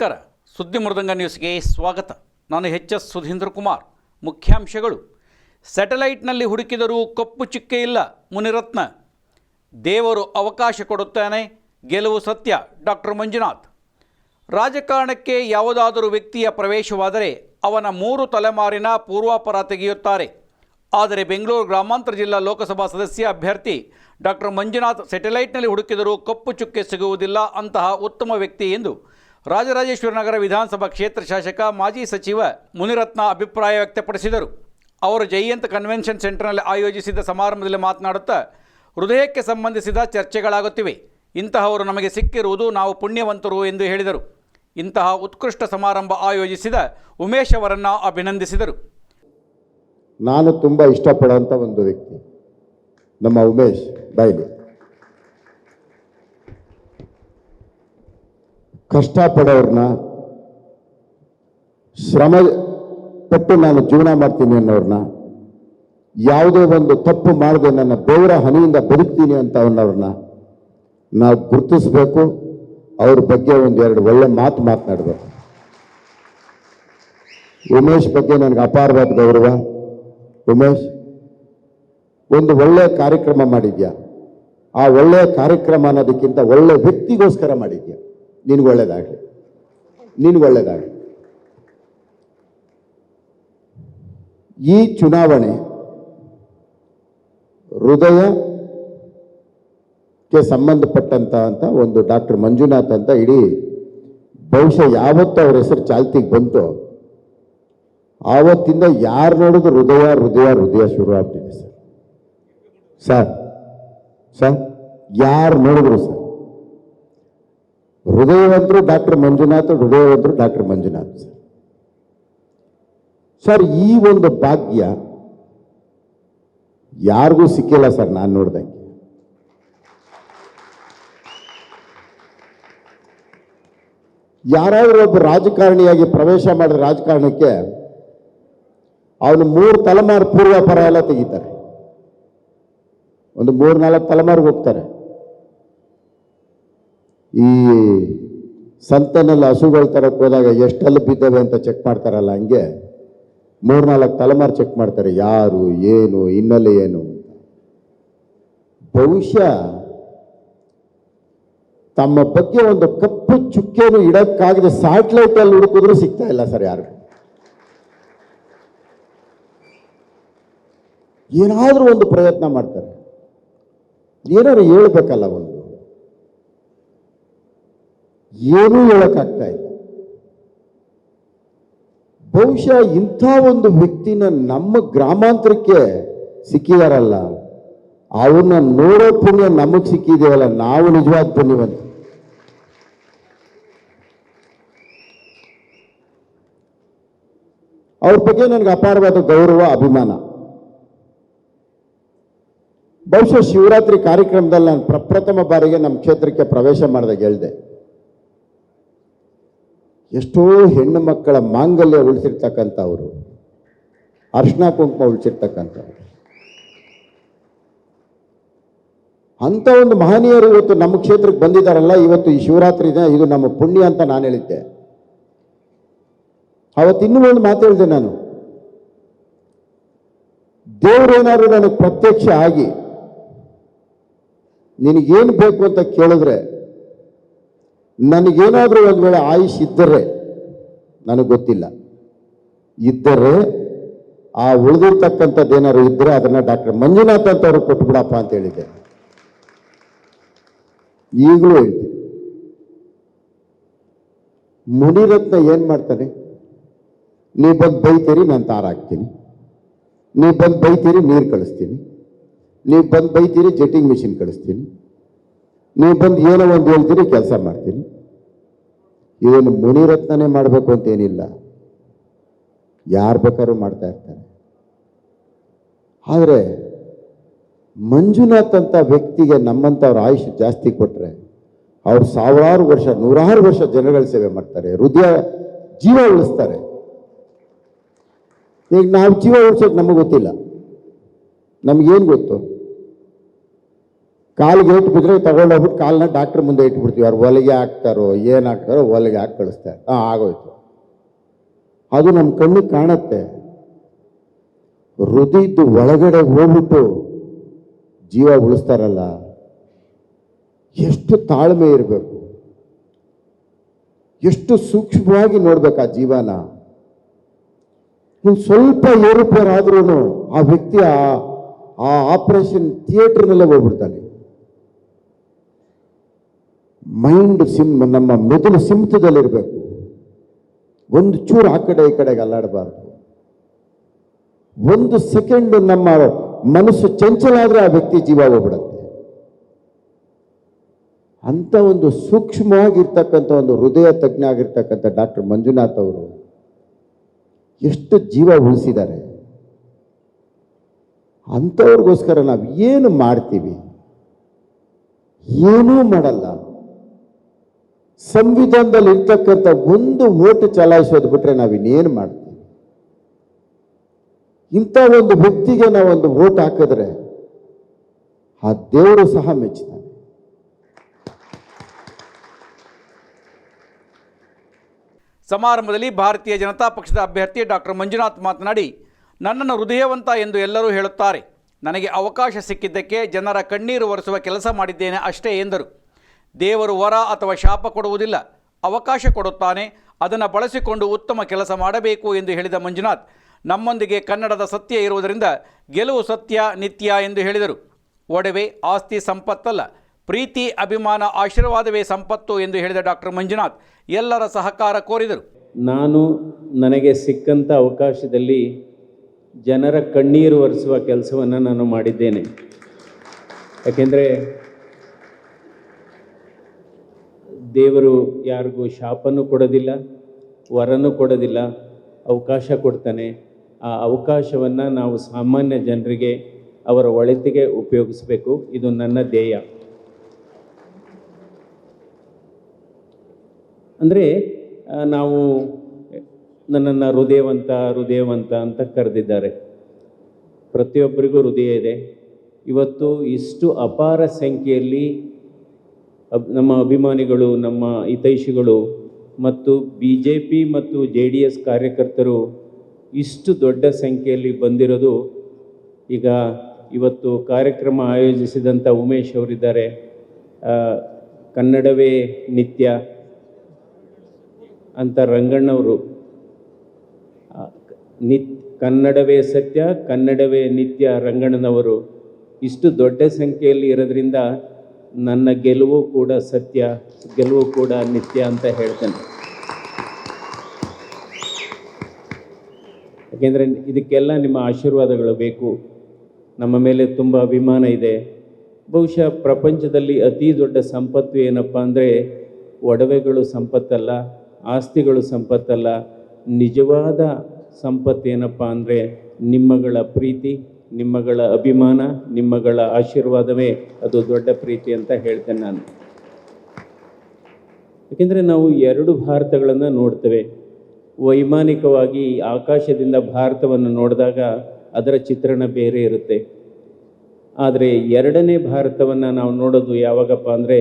ನಮಸ್ಕಾರ. ಸುದ್ದಿ ಮೃದಂಗ ನ್ಯೂಸ್ಗೆ ಸ್ವಾಗತ. ನಾನು ಎಚ್ ಎಸ್ ಸುಧೀಂದ್ರ ಕುಮಾರ್. ಮುಖ್ಯಾಂಶಗಳು. ಸ್ಯಾಟಲೈಟ್ನಲ್ಲಿ ಹುಡುಕಿದರೂ ಕಪ್ಪು ಚುಕ್ಕೆ ಇಲ್ಲ ಮುನಿರತ್ನ. ದೇವರು ಅವಕಾಶ ಕೊಡುತ್ತಾನೆ ಗೆಲುವು ಸತ್ಯ ಡಾಕ್ಟರ್ ಮಂಜುನಾಥ್. ರಾಜಕಾರಣಕ್ಕೆ ಯಾವುದಾದರೂ ವ್ಯಕ್ತಿಯ ಪ್ರವೇಶವಾದರೆ ಅವನ ಮೂರು ತಲೆಮಾರಿನ ಪೂರ್ವಾಪರ ತೆಗೆಯುತ್ತಾರೆ. ಆದರೆ ಬೆಂಗಳೂರು ಗ್ರಾಮಾಂತರ ಜಿಲ್ಲಾ ಲೋಕಸಭಾ ಸದಸ್ಯ ಅಭ್ಯರ್ಥಿ ಡಾಕ್ಟರ್ ಮಂಜುನಾಥ್ ಸ್ಯಾಟಲೈಟ್ನಲ್ಲಿ ಹುಡುಕಿದರೂ ಕಪ್ಪು ಚುಕ್ಕೆ ಸಿಗುವುದಿಲ್ಲ ಅಂತಹ ಉತ್ತಮ ವ್ಯಕ್ತಿ ಎಂದು ರಾಜರಾಜೇಶ್ವರಿ ನಗರ ವಿಧಾನಸಭಾ ಕ್ಷೇತ್ರ ಶಾಸಕ ಮಾಜಿ ಸಚಿವ ಮುನಿರತ್ನ ಅಭಿಪ್ರಾಯ ವ್ಯಕ್ತಪಡಿಸಿದರು. ಅವರು ಜಯಂತ್ ಕನ್ವೆನ್ಷನ್ ಸೆಂಟರ್ನಲ್ಲಿ ಆಯೋಜಿಸಿದ ಸಮಾರಂಭದಲ್ಲಿ ಮಾತನಾಡುತ್ತಾ, ಹೃದಯಕ್ಕೆ ಸಂಬಂಧಿಸಿದ ಚರ್ಚೆಗಳಾಗುತ್ತಿವೆ. ಇಂತಹವರು ನಮಗೆ ಸಿಕ್ಕಿರುವುದು ನಾವು ಪುಣ್ಯವಂತರು ಎಂದು ಹೇಳಿದರು. ಇಂತಹ ಉತ್ಕೃಷ್ಟ ಸಮಾರಂಭ ಆಯೋಜಿಸಿದ ಉಮೇಶ್ ಅವರನ್ನು ಅಭಿನಂದಿಸಿದರು. ನಾನು ತುಂಬ ಇಷ್ಟಪಡುವಂಥ ಒಂದು ವ್ಯಕ್ತಿ, ನಮ್ಮ ಉಮೇಶ್ ಬೈಲಿ. ಕಷ್ಟಪಡೋರ್ನ ಶ್ರಮ ಪಟ್ಟು ನಾನು ಜೀವನ ಮಾಡ್ತೀನಿ ಅನ್ನೋರನ್ನ ಯಾವುದೇ ಒಂದು ತಪ್ಪು ಮಾಡದೆ ನನ್ನ ದೇವರ ಹನಿಯಿಂದ ಬದುಕ್ತೀನಿ ಅಂತ ಅನ್ನೋರನ್ನ ನಾವು ಗುರುತಿಸಬೇಕು. ಅವ್ರ ಬಗ್ಗೆ ಒಂದೆರಡು ಒಳ್ಳೆ ಮಾತು ಮಾತನಾಡಬೇಕು. ಉಮೇಶ್ ಬಗ್ಗೆ ನನಗೆ ಅಪಾರವಾದ ಗೌರವ. ಉಮೇಶ್, ಒಂದು ಒಳ್ಳೆಯ ಕಾರ್ಯಕ್ರಮ ಮಾಡಿದ್ಯಾ? ಆ ಒಳ್ಳೆಯ ಕಾರ್ಯಕ್ರಮ ಅನ್ನೋದಕ್ಕಿಂತ ಒಳ್ಳೆ ವ್ಯಕ್ತಿಗೋಸ್ಕರ ಮಾಡಿದ್ಯಾ? ನಿನ್ಗೆ ಒಳ್ಳೇದಾಗಲಿ. ನಿನಗೆ ಒಳ್ಳೇದಾಗಲಿ. ಈ ಚುನಾವಣೆ ಹೃದಯಕ್ಕೆ ಸಂಬಂಧಪಟ್ಟಂತ ಅಂತ ಒಂದು ಡಾಕ್ಟರ್ ಮಂಜುನಾಥ್ ಅಂತ ಇಡೀ ಬಹುಶಃ ಯಾವತ್ತು ಅವ್ರ ಹೆಸರು ಚಾಲ್ತಿಗೆ ಬಂತು, ಆವತ್ತಿಂದ ಯಾರು ನೋಡಿದ್ರು ಹೃದಯ ಹೃದಯ ಹೃದಯ ಶುರು ಆಗ್ತಿದೆ ಸರ್. ಸರ್ ಸರ್, ಯಾರು ನೋಡಿದ್ರು ಸರ್? ಹೃದಯವಂತರು ಡಾಕ್ಟರ್ ಮಂಜುನಾಥ್, ಹೃದಯವಂತರು ಡಾಕ್ಟರ್ ಮಂಜುನಾಥ್ ಸರ್. ಈ ಒಂದು ಭಾಗ್ಯ ಯಾರಿಗೂ ಸಿಕ್ಕಿಲ್ಲ ಸರ್ ನಾನು ನೋಡ್ದಂಗೆ. ಯಾರಾದರೂ ಒಬ್ಬ ರಾಜಕಾರಣಿಯಾಗಿ ಪ್ರವೇಶ ಮಾಡಿದ ರಾಜಕಾರಣಕ್ಕೆ ಅವನು ಮೂರು ತಲೆಮಾರು ಪೂರ್ವಾಪರ ಎಲ್ಲ ತೆಗಿತಾರೆ. ಒಂದು ಮೂರು ನಾಲ್ಕು ತಲೆಮಾರಿಗೆ ಹೋಗ್ತಾರೆ. ಈ ಸಂತನಲ್ಲಿ ಹಸುಗಳು ತರಕ್ಕೆ ಹೋದಾಗ ಎಷ್ಟೆಲ್ಲ ಬಿದ್ದವೆ ಅಂತ ಚೆಕ್ ಮಾಡ್ತಾರಲ್ಲ ಹಂಗೆ? ಮೂರ್ನಾಲ್ಕು ತಲೆಮಾರು ಚೆಕ್ ಮಾಡ್ತಾರೆ, ಯಾರು, ಏನು ಹಿನ್ನೆಲೆ ಏನು ಬಹುಶಃ ತಮ್ಮ ಬಗ್ಗೆ ಒಂದು ಕಪ್ಪು ಚುಕ್ಕೆನು ಇಡೋಕ್ಕಾಗದೆ ಸ್ಯಾಟಲೈಟ್ ಅಲ್ಲಿ ಹುಡುಕಿದ್ರು ಸಿಗ್ತಾ ಇಲ್ಲ ಸರ್ ಯಾರು. ಏನಾದರೂ ಒಂದು ಪ್ರಯತ್ನ ಮಾಡ್ತಾರೆ. ಏನಾದ್ರು ಹೇಳ್ಬೇಕಲ್ಲ ಒಂದು. ಏನೂ ಹೇಳೋಕ್ಕಾಗ್ತಾ ಇಲ್ಲ. ಬಹುಶಃ ಇಂಥ ಒಂದು ವ್ಯಕ್ತಿನ ನಮ್ಮ ಗ್ರಾಮಾಂತರಕ್ಕೆ ಸಿಕ್ಕಿದಾರಲ್ಲ, ಅವನ್ನ ನೋಡೋ ಪುಣ್ಯ ನಮಗೆ ಸಿಕ್ಕಿದೆಯಲ್ಲ, ನಾವು ನಿಜವಾದ ಪುಣ್ಯವಂತ. ಅವ್ರ ಬಗ್ಗೆ ನನಗೆ ಅಪಾರವಾದ ಗೌರವ, ಅಭಿಮಾನ. ಬಹುಶಃ ಶಿವರಾತ್ರಿ ಕಾರ್ಯಕ್ರಮದಲ್ಲಿ ನಾನು ಪ್ರಪ್ರಥಮ ಬಾರಿಗೆ ನಮ್ಮ ಕ್ಷೇತ್ರಕ್ಕೆ ಪ್ರವೇಶ ಮಾಡಿದಾಗ ಹೇಳಿದೆ. ಎಷ್ಟೋ ಹೆಣ್ಣು ಮಕ್ಕಳ ಮಾಂಗಲ್ಯ ಉಳಿಸಿರ್ತಕ್ಕಂಥವ್ರು, ಅರ್ಶನ ಕುಂಕುಮ ಉಳಿಸಿರ್ತಕ್ಕಂಥವ್ರು. ಅಂಥ ಒಂದು ಮಹನೀಯರು ಇವತ್ತು ನಮ್ಮ ಕ್ಷೇತ್ರಕ್ಕೆ ಬಂದಿದ್ದಾರಲ್ಲ, ಇವತ್ತು ಈ ಶಿವರಾತ್ರಿ ದಿನ ಇದು ನಮ್ಮ ಪುಣ್ಯ ಅಂತ ನಾನು ಹೇಳಿದ್ದೆ. ಅವತ್ತು ಇನ್ನೂ ಒಂದು ಮಾತು ಹೇಳಿದೆ ನಾನು. ದೇವರೇನಾದ್ರು ನನಗೆ ಪ್ರತ್ಯಕ್ಷ ಆಗಿ, ನಿನಗೇನು ಬೇಕು ಅಂತ ಕೇಳಿದ್ರೆ ನನಗೇನಾದರೂ ಒಂದು ವೇಳೆ ಆಯುಷ್ ಇದ್ದರೆ, ನನಗೆ ಗೊತ್ತಿಲ್ಲ. ಇದ್ದರೆ, ಆ ಉಳಿದಿರ್ತಕ್ಕಂಥದ್ದು ಏನಾದ್ರು ಇದ್ದರೆ ಅದನ್ನು ಡಾಕ್ಟರ್ ಮಂಜುನಾಥ್ ಅಂತ ಅವ್ರಿಗೆ ಕೊಟ್ಬಿಡಪ್ಪ ಅಂತ ಹೇಳಿದ್ದೆ. ಈಗಲೂ ಹೇಳ್ತೀನಿ. ಮುನಿರತ್ನ ಏನು ಮಾಡ್ತಾನೆ? ನೀವು ಬಂದು ಬೈತೀರಿ, ನಾನು ತಾರ ಹಾಕ್ತೀನಿ. ನೀವು ಬಂದು ಬೈತೀರಿ, ನೀರು ಕಳಿಸ್ತೀನಿ. ನೀವು ಬಂದು ಬೈತೀರಿ, ಜೆಟ್ಟಿಂಗ್ ಮಿಷಿನ್ ಕಳಿಸ್ತೀನಿ. ನೀವು ಬಂದು ಏನೋ ಒಂದು ಹೇಳ್ತೀರಿ, ಕೆಲಸ ಮಾಡ್ತೀನಿ. ಇದನ್ನು ಮುನಿರತ್ನನೇ ಮಾಡಬೇಕು ಅಂತ ಏನಿಲ್ಲ ಯಾರು ಬೇಕಾದ್ರೂ ಮಾಡ್ತಾ ಇರ್ತಾರೆ. ಆದರೆ ಮಂಜುನಾಥ್ ಅಂತ ವ್ಯಕ್ತಿಗೆ ನಮ್ಮಂಥವ್ರ ಆಯುಷ್ ಜಾಸ್ತಿ ಕೊಟ್ಟರೆ ಅವ್ರು ಸಾವಿರಾರು ವರ್ಷ, ನೂರಾರು ವರ್ಷ ಜನಗಳ ಸೇವೆ ಮಾಡ್ತಾರೆ, ಹೃದಯ ಜೀವ ಉಳಿಸ್ತಾರೆ. ಈಗ ನಾವು ಜೀವ ಉಳಿಸೋದು ನಮಗೆ ಗೊತ್ತಿಲ್ಲ. ನಮಗೇನು ಗೊತ್ತು? ಕಾಲಿಗೆ ಏಟು ಬಿದ್ದರೆ ತಗೊಂಡೋಗ್ಬಿಟ್ಟು ಕಾಲನ್ನ ಡಾಕ್ಟ್ರ್ ಮುಂದೆ ಇಟ್ಬಿಡ್ತೀವಿ. ಅವ್ರು ಹೊಲಿಗೆ ಹಾಕ್ತಾರೋ, ಏನು ಹಾಕ್ತಾರೋ ಹೊಲಿಗೆ ಹಾಕಿ ಕಳಿಸ್ತಾರೆ. ಹಾಂ, ಆಗೋಯ್ತು. ಅದು ನಮ್ಮ ಕಣ್ಣಿಗೆ ಕಾಣುತ್ತೆ. ಹೃದಯದ್ದು ಒಳಗಡೆ ಹೋಗ್ಬಿಟ್ಟು ಜೀವ ಉಳಿಸ್ತಾರಲ್ಲ, ಎಷ್ಟು ತಾಳ್ಮೆ ಇರಬೇಕು. ಎಷ್ಟು ಸೂಕ್ಷ್ಮವಾಗಿ ನೋಡ್ಬೇಕು ಆ ಜೀವನ. ನೀವು ಸ್ವಲ್ಪ ಏರುಪೇರಾದ್ರೂ ಆ ವ್ಯಕ್ತಿ ಆ ಆಪರೇಷನ್ ಥಿಯೇಟರ್ನಲ್ಲೇ ಹೋಗ್ಬಿಡ್ತಾನೆ. ಮೈಂಡ್ ಸಿಮ್, ನಮ್ಮ ಮೆದುಳು ಸಿಮ್ತದಲ್ಲಿರಬೇಕು ಒಂದು ಚೂರು ಆ ಕಡೆ ಈ ಕಡೆಗೆ ಅಲ್ಲಾಡಬಾರ್ದು. ಒಂದು ಸೆಕೆಂಡ್ ನಮ್ಮ ಮನಸ್ಸು ಚಂಚಲ ಆದರೆ ಆ ವ್ಯಕ್ತಿ ಜೀವ ಹೋಗ್ಬಿಡುತ್ತೆ. ಅಂತ ಒಂದು ಸೂಕ್ಷ್ಮವಾಗಿರ್ತಕ್ಕಂಥ ಒಂದು ಹೃದಯ ತಜ್ಞ ಆಗಿರ್ತಕ್ಕಂಥ ಡಾಕ್ಟರ್ ಮಂಜುನಾಥ್ ಅವರು ಎಷ್ಟು ಜೀವ ಉಳಿಸಿದ್ದಾರೆ. ಅಂಥವ್ರಿಗೋಸ್ಕರ ನಾವು ಏನು ಮಾಡ್ತೀವಿ? ಏನೂ ಮಾಡಲ್ಲ. ಸಂವಿಧಾನದಲ್ಲಿ ಇರ್ತಕ್ಕಂಥ ಒಂದು ಓಟು ಚಲಾಯಿಸೋದು ಬಿಟ್ರೆ ನಾವು ಇನ್ನೇನು ಮಾಡ್ತೀವಿ? ಇಂಥ ಒಂದು ವ್ಯಕ್ತಿಗೆ ನಾವೊಂದು ಓಟ್ ಹಾಕಿದ್ರೆ ಆ ದೇವರು ಸಹ ಮೆಚ್ಚುತ್ತಾನೆ ಸಮಾರಂಭದಲ್ಲಿ ಭಾರತೀಯ ಜನತಾ ಪಕ್ಷದ ಅಭ್ಯರ್ಥಿ ಡಾಕ್ಟರ್ ಮಂಜುನಾಥ್ ಮಾತನಾಡಿ, ನನ್ನನ್ನು ಹೃದಯವಂತ ಎಂದು ಎಲ್ಲರೂ ಹೇಳುತ್ತಾರೆ. ನನಗೆ ಅವಕಾಶ ಸಿಕ್ಕಿದ್ದಕ್ಕೆ ಜನರ ಕಣ್ಣೀರು ಒರೆಸುವ ಕೆಲಸ ಮಾಡಿದ್ದೇನೆ ಅಷ್ಟೇ ಎಂದರು. ದೇವರು ವರ ಅಥವಾ ಶಾಪ ಕೊಡುವುದಿಲ್ಲ. ಅವಕಾಶ ಕೊಡುತ್ತಾನೆ. ಅದನ್ನು ಬಳಸಿಕೊಂಡು ಉತ್ತಮ ಕೆಲಸ ಮಾಡಬೇಕು ಎಂದು ಹೇಳಿದ ಮಂಜುನಾಥ್, ನಮ್ಮೊಂದಿಗೆ ಕನ್ನಡದ ಸತ್ಯ ಇರುವುದರಿಂದ ಗೆಲುವು ಸತ್ಯ, ನಿತ್ಯ ಎಂದು ಹೇಳಿದರು. ಒಡವೆ, ಆಸ್ತಿ, ಸಂಪತ್ತಲ್ಲ. ಪ್ರೀತಿ, ಅಭಿಮಾನ, ಆಶೀರ್ವಾದವೇ ಸಂಪತ್ತು ಎಂದು ಹೇಳಿದ ಡಾಕ್ಟರ್ ಮಂಜುನಾಥ್ ಎಲ್ಲರ ಸಹಕಾರ ಕೋರಿದರು. ನಾನು ನನಗೆ ಸಿಕ್ಕಂಥ ಅವಕಾಶದಲ್ಲಿ ಜನರ ಕಣ್ಣೀರು ಒರೆಸುವ ಕೆಲಸವನ್ನು ನಾನು ಮಾಡಿದ್ದೇನೆ. ಯಾಕೆಂದರೆ ದೇವರು ಯಾರಿಗೂ ಶಾಪನೂ ಕೊಡೋದಿಲ್ಲ, ವರನೂ ಕೊಡೋದಿಲ್ಲ, ಅವಕಾಶ ಕೊಡ್ತಾನೆ. ಆ ಅವಕಾಶವನ್ನು ನಾವು ಸಾಮಾನ್ಯ ಜನರಿಗೆ ಅವರ ಒಳಿತಿಗೆ ಉಪಯೋಗಿಸಬೇಕು. ಇದು ನನ್ನ ಧ್ಯೇಯ. ಅಂದರೆ ನಾವು ನನ್ನನ್ನು ಹೃದಯವಂತ ಹೃದಯವಂತ ಅಂತ ಕರೆದಿದ್ದಾರೆ. ಪ್ರತಿಯೊಬ್ಬರಿಗೂ ಹೃದಯ ಇದೆ. ಇವತ್ತು ಇಷ್ಟು ಅಪಾರ ಸಂಖ್ಯೆಯಲ್ಲಿ ನಮ್ಮ ಅಭಿಮಾನಿಗಳು, ನಮ್ಮ ಹಿತೈಷಿಗಳು ಮತ್ತು ಬಿ ಜೆ ಪಿ ಮತ್ತು ಜೆ ಡಿ ಎಸ್ ಕಾರ್ಯಕರ್ತರು ಇಷ್ಟು ದೊಡ್ಡ ಸಂಖ್ಯೆಯಲ್ಲಿ ಬಂದಿರೋದು. ಈಗ ಇವತ್ತು ಕಾರ್ಯಕ್ರಮ ಆಯೋಜಿಸಿದಂಥ ಉಮೇಶ್ ಅವರಿದ್ದಾರೆ. ಕನ್ನಡವೇ ನಿತ್ಯ ಅಂತ ರಂಗಣ್ಣವರು. ನಿತ್, ಕನ್ನಡವೇ ಸತ್ಯ, ಕನ್ನಡವೇ ನಿತ್ಯ ರಂಗಣ್ಣನವರು. ಇಷ್ಟು ದೊಡ್ಡ ಸಂಖ್ಯೆಯಲ್ಲಿ ಇರೋದ್ರಿಂದ ನನ್ನ ಗೆಲುವು ಕೂಡ ಸತ್ಯ, ಗೆಲುವು ಕೂಡ ನಿತ್ಯ ಅಂತ ಹೇಳ್ತೇನೆ. ಯಾಕೆಂದರೆ ಇದಕ್ಕೆಲ್ಲ ನಿಮ್ಮ ಆಶೀರ್ವಾದಗಳು ಬೇಕು. ನಮ್ಮ ಮೇಲೆ ತುಂಬ ಅಭಿಮಾನ ಇದೆ. ಬಹುಶಃ ಪ್ರಪಂಚದಲ್ಲಿ ಅತಿ ದೊಡ್ಡ ಸಂಪತ್ತು ಏನಪ್ಪ ಅಂದರೆ ಒಡವೆಗಳು ಸಂಪತ್ತಲ್ಲ, ಆಸ್ತಿಗಳು ಸಂಪತ್ತಲ್ಲ. ನಿಜವಾದ ಸಂಪತ್ತು ಏನಪ್ಪ ಅಂದರೆ ನಿಮ್ಮಗಳ ಪ್ರೀತಿ ನಿಮ್ಮಗಳ ಅಭಿಮಾನ, ನಿಮ್ಮಗಳ ಆಶೀರ್ವಾದವೇ ಅದು ದೊಡ್ಡ ಪ್ರೀತಿ ಅಂತ ಹೇಳ್ತೇನೆ ನಾನು. ಯಾಕೆಂದರೆ ನಾವು ಎರಡು ಭಾರತಗಳನ್ನು ನೋಡ್ತೇವೆ. ವೈಮಾನಿಕವಾಗಿ ಆಕಾಶದಿಂದ ಭಾರತವನ್ನು ನೋಡಿದಾಗ ಅದರ ಚಿತ್ರಣ ಬೇರೆ ಇರುತ್ತೆ. ಆದರೆ ಎರಡನೇ ಭಾರತವನ್ನು ನಾವು ನೋಡೋದು ಯಾವಾಗಪ್ಪ ಅಂದರೆ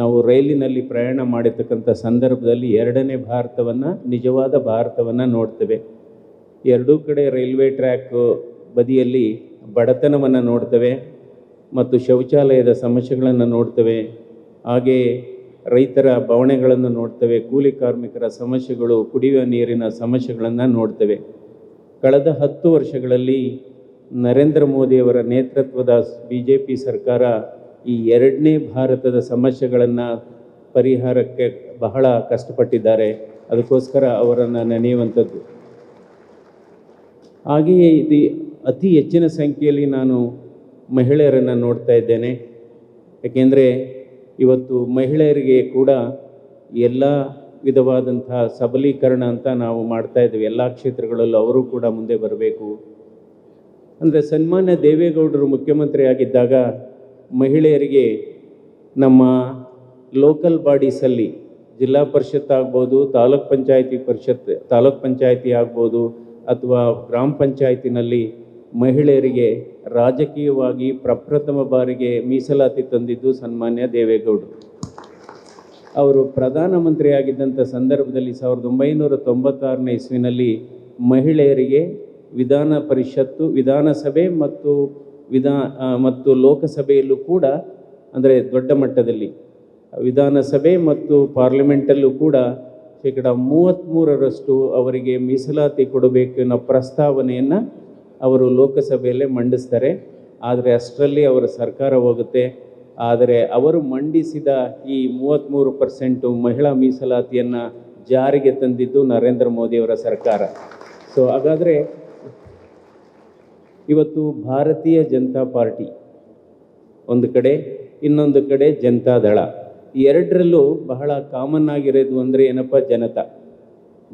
ನಾವು ರೈಲಿನಲ್ಲಿ ಪ್ರಯಾಣ ಮಾಡಿರ್ತಕ್ಕಂಥ ಸಂದರ್ಭದಲ್ಲಿ ಎರಡನೇ ಭಾರತವನ್ನು, ನಿಜವಾದ ಭಾರತವನ್ನು ನೋಡ್ತೇವೆ. ಎರಡೂ ಕಡೆ ರೈಲ್ವೆ ಟ್ರ್ಯಾಕ್ ಬದಿಯಲ್ಲಿ ಬಡತನವನ್ನು ನೋಡ್ತವೆ ಮತ್ತು ಶೌಚಾಲಯದ ಸಮಸ್ಯೆಗಳನ್ನು ನೋಡ್ತವೆ. ಹಾಗೆಯೇ ರೈತರ ಬವಣೆಗಳನ್ನು ನೋಡ್ತವೆ, ಕೂಲಿ ಕಾರ್ಮಿಕರ ಸಮಸ್ಯೆಗಳು, ಕುಡಿಯುವ ನೀರಿನ ಸಮಸ್ಯೆಗಳನ್ನು ನೋಡ್ತವೆ. ಕಳೆದ ಹತ್ತು ವರ್ಷಗಳಲ್ಲಿ ನರೇಂದ್ರ ಮೋದಿಯವರ ನೇತೃತ್ವದ ಬಿ ಜೆ ಪಿ ಸರ್ಕಾರ ಈ ಎರಡನೇ ಭಾರತದ ಸಮಸ್ಯೆಗಳನ್ನು ಪರಿಹಾರಕ್ಕೆ ಬಹಳ ಕಷ್ಟಪಟ್ಟಿದ್ದಾರೆ. ಅದಕ್ಕೋಸ್ಕರ ಅವರನ್ನು ನೆನೆಯುವಂಥದ್ದು. ಹಾಗೆಯೇ ಇದು ಅತಿ ಹೆಚ್ಚಿನ ಸಂಖ್ಯೆಯಲ್ಲಿ ನಾನು ಮಹಿಳೆಯರನ್ನು ನೋಡ್ತಾ ಇದ್ದೇನೆ. ಏಕೆಂದರೆ ಇವತ್ತು ಮಹಿಳೆಯರಿಗೆ ಕೂಡ ಎಲ್ಲ ವಿಧವಾದಂತಹ ಸಬಲೀಕರಣ ಅಂತ ನಾವು ಮಾಡ್ತಾ ಇದ್ದೀವಿ. ಎಲ್ಲ ಕ್ಷೇತ್ರಗಳಲ್ಲೂ ಅವರು ಕೂಡ ಮುಂದೆ ಬರಬೇಕು. ಅಂದರೆ ಸನ್ಮಾನ್ಯ ದೇವೇಗೌಡರು ಮುಖ್ಯಮಂತ್ರಿ ಆಗಿದ್ದಾಗ ಮಹಿಳೆಯರಿಗೆ ನಮ್ಮ ಲೋಕಲ್ ಬಾಡೀಸಲ್ಲಿ ಜಿಲ್ಲಾ ಪರಿಷತ್ ಆಗ್ಬೋದು, ತಾಲೂಕ್ ಪಂಚಾಯತಿ ಪರಿಷತ್, ತಾಲೂಕ್ ಪಂಚಾಯತಿ ಆಗ್ಬೋದು, ಅಥವಾ ಗ್ರಾಮ ಪಂಚಾಯತಿನಲ್ಲಿ ಮಹಿಳೆಯರಿಗೆ ರಾಜಕೀಯವಾಗಿ ಪ್ರಪ್ರಥಮ ಬಾರಿಗೆ ಮೀಸಲಾತಿ ತಂದಿದ್ದು ಸನ್ಮಾನ್ಯ ದೇವೇಗೌಡರು. ಅವರು ಪ್ರಧಾನಮಂತ್ರಿಯಾಗಿದ್ದಂಥ ಸಂದರ್ಭದಲ್ಲಿ ಸಾವಿರದ ಒಂಬೈನೂರ ತೊಂಬತ್ತಾರನೇ ಇಸ್ವಿನಲ್ಲಿ ಮಹಿಳೆಯರಿಗೆ ವಿಧಾನ ಪರಿಷತ್ತು, ವಿಧಾನಸಭೆ ಮತ್ತು ವಿಧಾ ಮತ್ತು ಲೋಕಸಭೆಯಲ್ಲೂ ಕೂಡ, ಅಂದರೆ ದೊಡ್ಡ ಮಟ್ಟದಲ್ಲಿ, ವಿಧಾನಸಭೆ ಮತ್ತು ಪಾರ್ಲಿಮೆಂಟಲ್ಲೂ ಕೂಡ ಶೇಕಡ ಮೂವತ್ತ್ಮೂರರಷ್ಟು ಅವರಿಗೆ ಮೀಸಲಾತಿ ಕೊಡಬೇಕು ಅನ್ನೋ ಪ್ರಸ್ತಾವನೆಯನ್ನು ಅವರು ಲೋಕಸಭೆಯಲ್ಲೇ ಮಂಡಿಸ್ತಾರೆ. ಆದರೆ ಅಷ್ಟರಲ್ಲಿ ಅವರ ಸರ್ಕಾರ ಹೋಗುತ್ತೆ. ಆದರೆ ಅವರು ಮಂಡಿಸಿದ ಈ ಮೂವತ್ತ್ಮೂರು ಪರ್ಸೆಂಟು ಮಹಿಳಾ ಮೀಸಲಾತಿಯನ್ನು ಜಾರಿಗೆ ತಂದಿದ್ದು ನರೇಂದ್ರ ಮೋದಿಯವರ ಸರ್ಕಾರ. ಸೊ ಹಾಗಾದರೆ ಇವತ್ತು ಭಾರತೀಯ ಜನತಾ ಪಾರ್ಟಿ ಒಂದು ಕಡೆ, ಇನ್ನೊಂದು ಕಡೆ ಜನತಾದಳ ಎರಡರಲ್ಲೂ ಬಹಳ ಕಾಮನ್ ಆಗಿರೋದು ಅಂದರೆ ಏನಪ್ಪ, ಜನತಾ.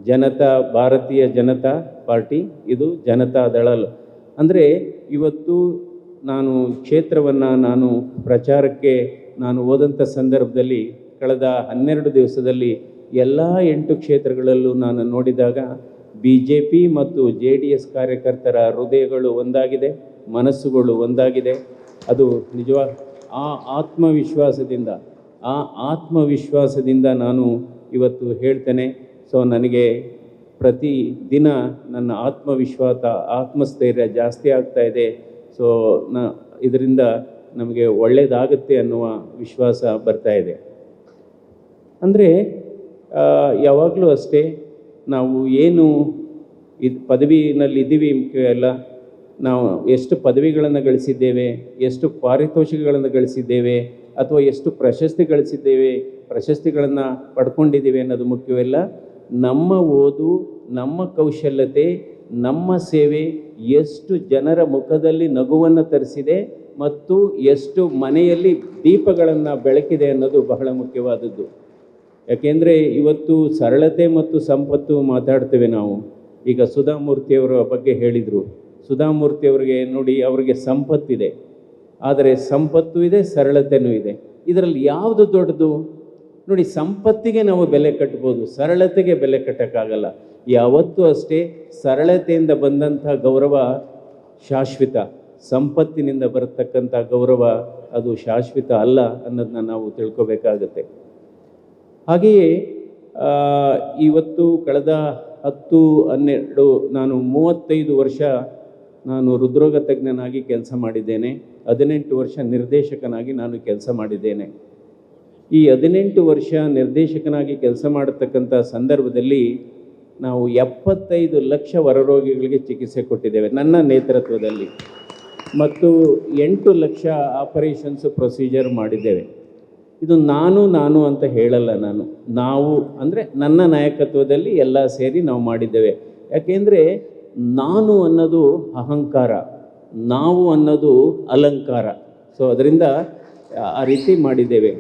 ಜನತಾ, ಭಾರತೀಯ ಜನತಾ ಪಾರ್ಟಿ, ಇದು ಜನತಾ ದಳಲ್. ಅಂದರೆ ಇವತ್ತು ನಾನು ಕ್ಷೇತ್ರವನ್ನು ನಾನು ಪ್ರಚಾರಕ್ಕೆ ನಾನು ಹೋದಂಥ ಸಂದರ್ಭದಲ್ಲಿ ಕಳೆದ ಹನ್ನೆರಡು ದಿವಸದಲ್ಲಿ ಎಲ್ಲ ಎಂಟು ಕ್ಷೇತ್ರಗಳಲ್ಲೂ ನಾನು ನೋಡಿದಾಗ ಬಿ ಜೆ ಪಿ ಮತ್ತು ಜೆ ಡಿ ಎಸ್ ಕಾರ್ಯಕರ್ತರ ಹೃದಯಗಳು ಒಂದಾಗಿದೆ, ಮನಸ್ಸುಗಳು ಒಂದಾಗಿದೆ. ಅದು ನಿಜವಾ? ಆ ಆತ್ಮವಿಶ್ವಾಸದಿಂದ ಆ ಆತ್ಮವಿಶ್ವಾಸದಿಂದ ನಾನು ಇವತ್ತು ಹೇಳ್ತೇನೆ. ಸೊ ನನಗೆ ಪ್ರತಿ ದಿನ ನನ್ನ ಆತ್ಮವಿಶ್ವಾಸ, ಆತ್ಮಸ್ಥೈರ್ಯ ಜಾಸ್ತಿ ಆಗ್ತಾ ಇದೆ. ಸೊ ನ, ಇದರಿಂದ ನಮಗೆ ಒಳ್ಳೆಯದಾಗುತ್ತೆ ಅನ್ನುವ ವಿಶ್ವಾಸ ಬರ್ತಾ ಇದೆ. ಅಂದರೆ ಯಾವಾಗಲೂ ಅಷ್ಟೇ ನಾವು ಏನು ಇದು ಪದವಿನಲ್ಲಿ ಇದ್ದೀವಿ ಎಲ್ಲ, ನಾವು ಎಷ್ಟು ಪದವಿಗಳನ್ನು ಗಳಿಸಿದ್ದೇವೆ, ಎಷ್ಟು ಪಾರಿತೋಷಿಕಗಳನ್ನು ಗಳಿಸಿದ್ದೇವೆ, ಅಥವಾ ಎಷ್ಟು ಪ್ರಶಸ್ತಿ ಗಳಿಸಿದ್ದೇವೆ, ಪ್ರಶಸ್ತಿಗಳನ್ನು ಪಡ್ಕೊಂಡಿದ್ದೀವಿ ಅನ್ನೋದು ಮುಖ್ಯವಲ್ಲ ನಮ್ಮ ಓದು, ನಮ್ಮ ಕೌಶಲ್ಯತೆ ನಮ್ಮ ಸೇವೆ ಎಷ್ಟು ಜನರ ಮುಖದಲ್ಲಿ ನಗುವನ್ನು ತರಿಸಿದೆ ಮತ್ತು ಎಷ್ಟು ಮನೆಯಲ್ಲಿ ದೀಪಗಳನ್ನು ಬೆಳಕಿದೆ ಅನ್ನೋದು ಬಹಳ ಮುಖ್ಯವಾದದ್ದು. ಯಾಕೆಂದರೆ ಇವತ್ತು ಸರಳತೆ ಮತ್ತು ಸಂಪತ್ತು ಮಾತಾಡ್ತೇವೆ ನಾವು. ಈಗ ಸುಧಾಮೂರ್ತಿಯವರ ಬಗ್ಗೆ ಹೇಳಿದರು. ಸುಧಾಮೂರ್ತಿಯವರಿಗೆ ನೋಡಿ ಅವರಿಗೆ ಸಂಪತ್ತಿದೆ. ಆದರೆ ಸಂಪತ್ತು ಇದೆ, ಸರಳತೆನೂ ಇದೆ. ಇದರಲ್ಲಿ ಯಾವುದು ದೊಡ್ಡದು? ನೋಡಿ, ಸಂಪತ್ತಿಗೆ ನಾವು ಬೆಲೆ ಕಟ್ಬೋದು, ಸರಳತೆಗೆ ಬೆಲೆ ಕಟ್ಟೋಕ್ಕಾಗಲ್ಲ. ಯಾವತ್ತೂ ಅಷ್ಟೇ ಸರಳತೆಯಿಂದ ಬಂದಂಥ ಗೌರವ ಶಾಶ್ವತ. ಸಂಪತ್ತಿನಿಂದ ಬರತಕ್ಕಂಥ ಗೌರವ ಅದು ಶಾಶ್ವತ ಅಲ್ಲ ಅನ್ನೋದನ್ನ ನಾವು ತಿಳ್ಕೊಬೇಕಾಗತ್ತೆ. ಹಾಗೆಯೇ ಇವತ್ತು ಕಳೆದ ಹತ್ತು, ಹನ್ನೆರಡು, ನಾನು ಮೂವತ್ತೈದು ವರ್ಷ ನಾನು ಹೃದ್ರೋಗ ತಜ್ಞನಾಗಿ ಕೆಲಸ ಮಾಡಿದ್ದೇನೆ. ಹದಿನೆಂಟು ವರ್ಷ ನಿರ್ದೇಶಕನಾಗಿ ನಾನು ಕೆಲಸ ಮಾಡಿದ್ದೇನೆ. ಈ ಹದಿನೆಂಟು ವರ್ಷ ನಿರ್ದೇಶಕನಾಗಿ ಕೆಲಸ ಮಾಡತಕ್ಕಂಥ ಸಂದರ್ಭದಲ್ಲಿ ನಾವು ಎಪ್ಪತ್ತೈದು ಲಕ್ಷ ಹೊರರೋಗಿಗಳಿಗೆ ಚಿಕಿತ್ಸೆ ಕೊಟ್ಟಿದ್ದೇವೆ ನನ್ನ ನೇತೃತ್ವದಲ್ಲಿ. ಮತ್ತು ಎಂಟು ಲಕ್ಷ ಆಪರೇಷನ್ಸ್ ಪ್ರೊಸೀಜರ್ ಮಾಡಿದ್ದೇವೆ. ಇದು ನಾನು ನಾನು ಅಂತ ಹೇಳಲ್ಲ ನಾನು. ನಾವು ಅಂದರೆ ನನ್ನ ನಾಯಕತ್ವದಲ್ಲಿ ಎಲ್ಲ ಸೇರಿ ನಾವು ಮಾಡಿದ್ದೇವೆ. ಯಾಕೆಂದರೆ ನಾನು ಅನ್ನೋದು ಅಹಂಕಾರ, ನಾವು ಅನ್ನೋದು ಅಲಂಕಾರ. ಸೊ ಅದರಿಂದ ಆ ರೀತಿ ಮಾಡಿದ್ದೇವೆ.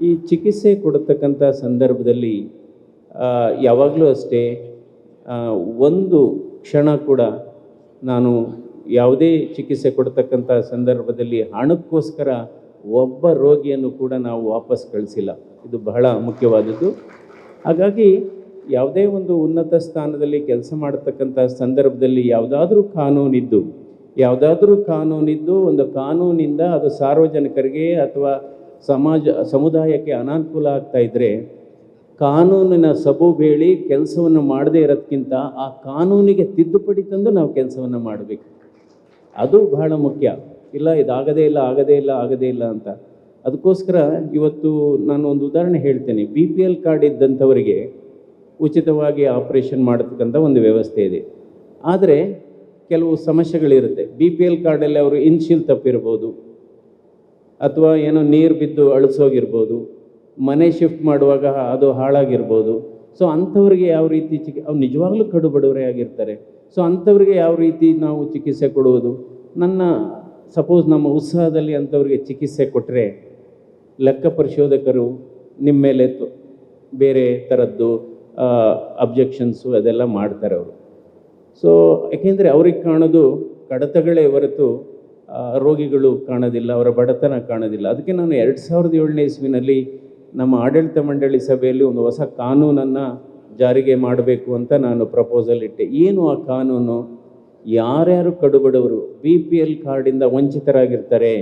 ಈ ಚಿಕಿತ್ಸೆ ಕೊಡತಕ್ಕಂಥ ಸಂದರ್ಭದಲ್ಲಿ ಯಾವಾಗಲೂ ಅಷ್ಟೇ ಒಂದು ಕ್ಷಣ ಕೂಡ ನಾನು ಯಾವುದೇ ಚಿಕಿತ್ಸೆ ಕೊಡ್ತಕ್ಕಂಥ ಸಂದರ್ಭದಲ್ಲಿ ಹಣಕ್ಕೋಸ್ಕರ ಒಬ್ಬ ರೋಗಿಯನ್ನು ಕೂಡ ನಾವು ವಾಪಸ್ ಕಳಿಸಿಲ್ಲ. ಇದು ಬಹಳ ಮುಖ್ಯವಾದದ್ದು. ಹಾಗಾಗಿ ಯಾವುದೇ ಒಂದು ಉನ್ನತ ಸ್ಥಾನದಲ್ಲಿ ಕೆಲಸ ಮಾಡತಕ್ಕಂಥ ಸಂದರ್ಭದಲ್ಲಿ ಯಾವುದಾದ್ರೂ ಕಾನೂನಿದ್ದು ಯಾವುದಾದ್ರೂ ಕಾನೂನಿದ್ದು ಒಂದು ಕಾನೂನಿಂದ ಅದು ಸಾರ್ವಜನಿಕರಿಗೆ ಅಥವಾ ಸಮಾಜ, ಸಮುದಾಯಕ್ಕೆ ಅನಾನುಕೂಲ ಆಗ್ತಾ ಇದ್ದರೆ ಕಾನೂನಿನ ಸಬು ಬೇಳಿ ಕೆಲಸವನ್ನು ಮಾಡದೇ ಇರೋದಕ್ಕಿಂತ ಆ ಕಾನೂನಿಗೆ ತಿದ್ದುಪಡಿ ತಂದು ನಾವು ಕೆಲಸವನ್ನು ಮಾಡಬೇಕು. ಅದು ಬಹಳ ಮುಖ್ಯ. ಇಲ್ಲ, ಇದಾಗದೇ ಇಲ್ಲ, ಆಗದೇ ಇಲ್ಲ ಆಗದೇ ಇಲ್ಲ ಅಂತ. ಅದಕ್ಕೋಸ್ಕರ ಇವತ್ತು ನಾನು ಒಂದು ಉದಾಹರಣೆ ಹೇಳ್ತೇನೆ. ಬಿ ಪಿ ಎಲ್ ಕಾರ್ಡ್ ಇದ್ದಂಥವರಿಗೆ ಉಚಿತವಾಗಿ ಆಪರೇಷನ್ ಮಾಡತಕ್ಕಂಥ ಒಂದು ವ್ಯವಸ್ಥೆ ಇದೆ. ಆದರೆ ಕೆಲವು ಸಮಸ್ಯೆಗಳಿರುತ್ತೆ. ಬಿ ಪಿ ಎಲ್ ಕಾರ್ಡಲ್ಲಿ ಅವರು ಇನ್ಶಿಲ್ ತಪ್ಪಿರ್ಬೋದು. ಅಥವಾ ಏನೋ ನೀರು ಬಿದ್ದು ಅಳಿಸೋಗಿರ್ಬೋದು, ಮನೆ ಶಿಫ್ಟ್ ಮಾಡುವಾಗ ಅದು ಹಾಳಾಗಿರ್ಬೋದು. ಸೊ ಅಂಥವ್ರಿಗೆ ಯಾವ ರೀತಿ ಚಿಕಿ, ಅವ್ರು ನಿಜವಾಗ್ಲೂ ಕಡು ಬಡವರೇ ಆಗಿರ್ತಾರೆ. ಸೊ ಅಂಥವ್ರಿಗೆ ಯಾವ ರೀತಿ ನಾವು ಚಿಕಿತ್ಸೆ ಕೊಡುವುದು? ನನ್ನ ಸಪೋಸ್ ನಮ್ಮ ಉತ್ಸಾಹದಲ್ಲಿ ಅಂಥವ್ರಿಗೆ ಚಿಕಿತ್ಸೆ ಕೊಟ್ಟರೆ ಲೆಕ್ಕ ಪರಿಶೋಧಕರು ನಿಮ್ಮ ಮೇಲೆ ಬೇರೆ ಥರದ್ದು ಅಬ್ಜೆಕ್ಷನ್ಸು ಅದೆಲ್ಲ ಮಾಡ್ತಾರೆ ಅವರು. ಸೊ ಯಾಕೆಂದರೆ ಅವ್ರಿಗೆ ಕಾಣೋದು ಕಡತಗಳೇ ಹೊರತು ರೋಗಿಗಳು ಕಾಣೋದಿಲ್ಲ, ಅವರ ಬಡತನ ಕಾಣೋದಿಲ್ಲ. ಅದಕ್ಕೆ ನಾನು ಎರಡು ಸಾವಿರದ ಏಳನೇ ಇಸ್ವಿನಲ್ಲಿ ನಮ್ಮ ಆಡಳಿತ ಮಂಡಳಿ ಸಭೆಯಲ್ಲಿ ಒಂದು ಹೊಸ ಕಾನೂನನ್ನು ಜಾರಿಗೆ ಮಾಡಬೇಕು ಅಂತ ನಾನು ಪ್ರಪೋಸಲ್ ಇಟ್ಟೆ. ಏನು ಆ ಕಾನೂನು? ಯಾರ್ಯಾರು ಕಡುಬಡವರು ಬಿ ಪಿ ಎಲ್ ಕಾರ್ಡಿಂದ ವಂಚಿತರಾಗಿರ್ತಾರೆ,